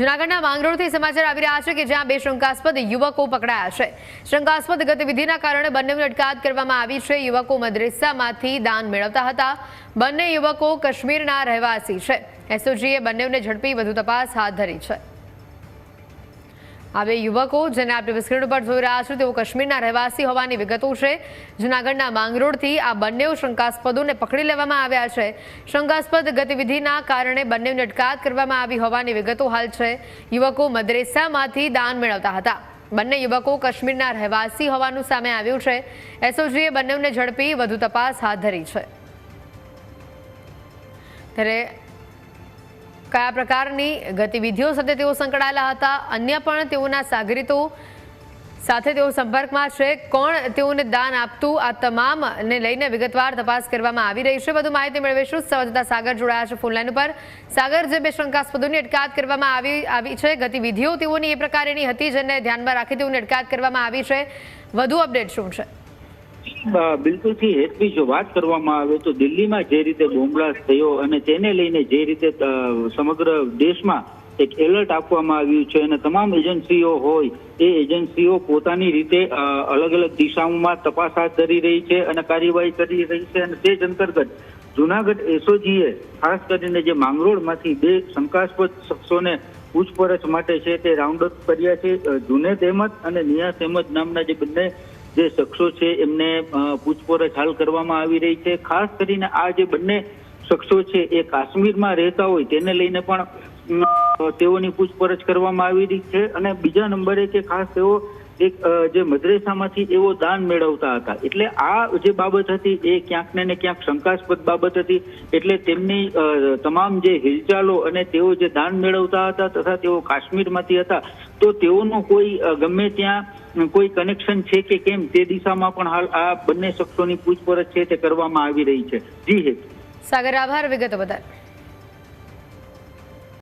જૂનાગઢના માંગરોળથી સમાચાર આવી રહ્યા છે કે જ્યાં બે શંકાસ્પદ યુવકો પકડાયા છે. શંકાસ્પદ ગતિવિધિના કારણે બંનેની અટકાયત કરવામાં આવી છે. યુવકો મદ્રેસામાંથી દાન મેળવતા હતા. બંને યુવકો કાશ્મીરના રહેવાસી છે. એસઓજીએ બંનેને ઝડપી વધુ તપાસ હાથ ધરી છે. બે યુવકો જેને આપણે સ્ક્રીન ઉપર જોઈ રહ્યા છો તેઓ કાશ્મીરના રહેવાસી હોવાની વિગતો છે. જૂનાગઢના માંગરોળથી આ બંને શંકાસ્પદોને પકડી લેવામાં આવ્યા છે. શંકાસ્પદ ગતિવિધિના કારણે બંનેની અટકાયત કરવામાં આવી હોવાની વિગતો હાલ છે. યુવકો મદ્રેસામાંથી દાન મેળવતા હતા. બંને યુવકો કાશ્મીરના રહેવાસી હોવાનું સામે આવ્યું છે. એસઓજીએ બંનેને ઝડપી વધુ તપાસ હાથ ધરી છે. ત્યારે કયા પ્રકારની ગતિવિધિઓ સાથે તેઓ સંકળાયેલા હતા? અન્ય પણ તેઓના સાગરીતો સાથે તેઓ સંપર્કમાં છે. કોણ તેઓને દાન આપતું? આ તમામને લઈને વિગતવાર તપાસ કરવામાં આવી રહી છે. વધુ માહિતી મેળવીશું. સંવાદદાતા સાગર જોડાયા છે ફોનલાઈન ઉપર. સાગર, જે બે શંકાસ્પદોની અટકાયત કરવામાં આવી આવી છે, ગતિવિધિઓ તેઓની એ પ્રકારેની હતી જેને ધ્યાનમાં રાખી તેઓની અટકાયત કરવામાં આવી છે. વધુ અપડેટ શું છે? બિલકુલથી હેતવી જો વાત કરવામાં આવે તો દિલ્હીમાં જે રીતે બોમ્બલાસ્ટ થયો અને તેને લઈને જે રીતે સમગ્ર દેશમાં એક એલર્ટ આપવામાં આવ્યું છે અને તમામ એજન્સીઓ હોય એ એજન્સીઓ પોતાની રીતે અલગ અલગ દિશાઓમાં તપાસ હાથ ધરી રહી છે અને કાર્યવાહી કરી રહી છે અને તે જ અંતર્ગત જુનાગઢ એસઓજીએ ખાસ કરીને જે માંગરોળમાંથી બે શંકાસ્પદ શખ્સોને પૂછપરછ માટે છે તે રાઉન્ડ અપ કર્યા છે જુનેદ અહેમદ અને નિયાસ અહેમદ નામના જે બંને જે શખ્સો છે એમને પૂછપરછ હાલ કરવામાં આવી રહી છે. ખાસ કરીને આ જે બંને શખ્સો છે, એ કાશ્મીરમાં રહેતા હોય તેને લઈને પણ તેઓની પૂછપરછ કરવામાં આવી રહી છે. અને બીજા નંબરે કે ખાસ તેઓ એક જે મદ્રેસામાંથી એવો દાન મેળવતા હતા. એટલે આ જે બાબત હતી એ ક્યાંક ને ક્યાંક શંકાસ્પદ બાબત હતી. એટલે તેમની તમામ જે હિલચાલો અને તેઓ જે દાન મેળવતા હતા તથા તેઓ કાશ્મીરમાંથી હતા, તો તેઓનું કોઈ ગમે ત્યાં કોઈ કનેક્શન છે કે કેમ તે દિશામાં પણ હાલ આ બંને શખ્સોની પૂછપરછ છે તે કરવામાં આવી રહી છે. જી હેત. સાગર, આભાર. વિગતો બદલ